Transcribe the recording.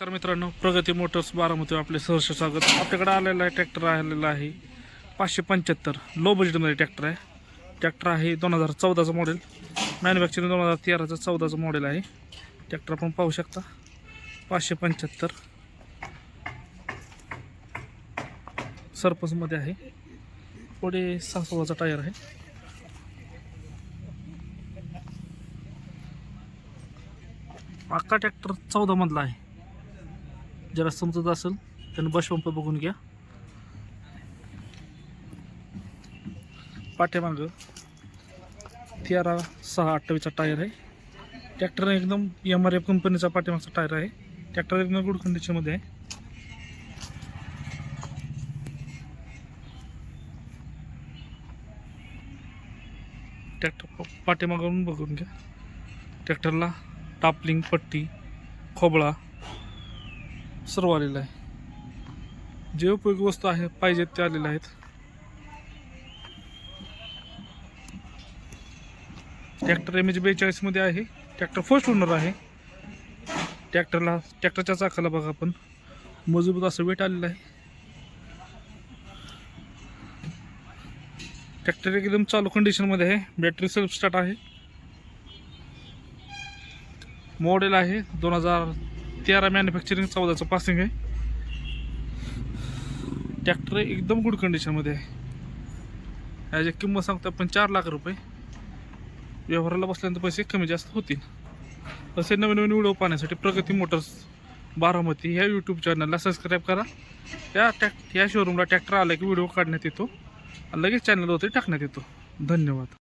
नमस्कार मित्रांनो प्रगती मोटर्स बारामती आपले सहर्ष स्वागत. आपल्याकडे आलेला आहे ट्रॅक्टर आलेला आहे. पाचशे पंच्याहत्तर लो बजेटमध्ये ट्रॅक्टर आहे. ट्रॅक्टर आहे दोन हजार चौदाचं मॉडेल मॅन्युफॅक्चरिंग दोन हजार तेराचं चौदाचं मॉडेल आहे. ट्रॅक्टर आपण पाहू शकता. पाचशे पंच्याहत्तर सरपंचमध्ये आहे. पुढे सहा सोळाचा टायर आहे. अख्खा ट्रॅक्टर चौदा मधला आहे. ज्याला समजत असेल त्यांनी बसपंप बघून घ्या. पाठीमागं तेरा सहा अठ्ठावीसचा टायर आहे. ट्रॅक्टर एकदम एम आर एफ कंपनीचा पाठीमागचा टायर आहे. ट्रॅक्टर एकदम गुड कंडिशनमध्ये आहे. ट्रॅक्टर पाठीमागून बघून घ्या. ट्रॅक्टरला टापलिंग पट्टी खोबळा. सर्व आलेलं आहे. जे उपयोगी वस्तू आहे पाहिजेत ते आलेले आहेत. ट्रॅक्टर एम एच बेचाळीसमध्ये आहे. ट्रॅक्टर फर्स्ट ओनर आहे. ट्रॅक्टरला ट्रॅक्टरच्या चाकाला बघा आपण. मजबूत असं वेट आलेलं आहे. ट्रॅक्टर एकदम चालू कंडिशनमध्ये आहे. बॅटरी सेल्फ स्टार्ट आहे. मॉडेल आहे दोन हजार तेरा मॅन्युफॅक्चरिंग चौदाचं पासिंग आहे. ट्रॅक्टर एकदम गुड कंडिशनमध्ये आहे. याची किंमत सांगतो आपण चार लाख रुपये. व्यवहाराला बसल्यानंतर पैसे कमी जास्त होतील. असे नवीन नवीन व्हिडिओ पाहण्यासाठी प्रगती मोटर्स बारामती ह्या यूट्यूब चॅनलला सबस्क्राईब करा. या टॅक या शोरूमला ट्रॅक्टर आला की व्हिडिओ काढण्यात येतो. लगेच चॅनलवरती टाकण्यात येतो. धन्यवाद.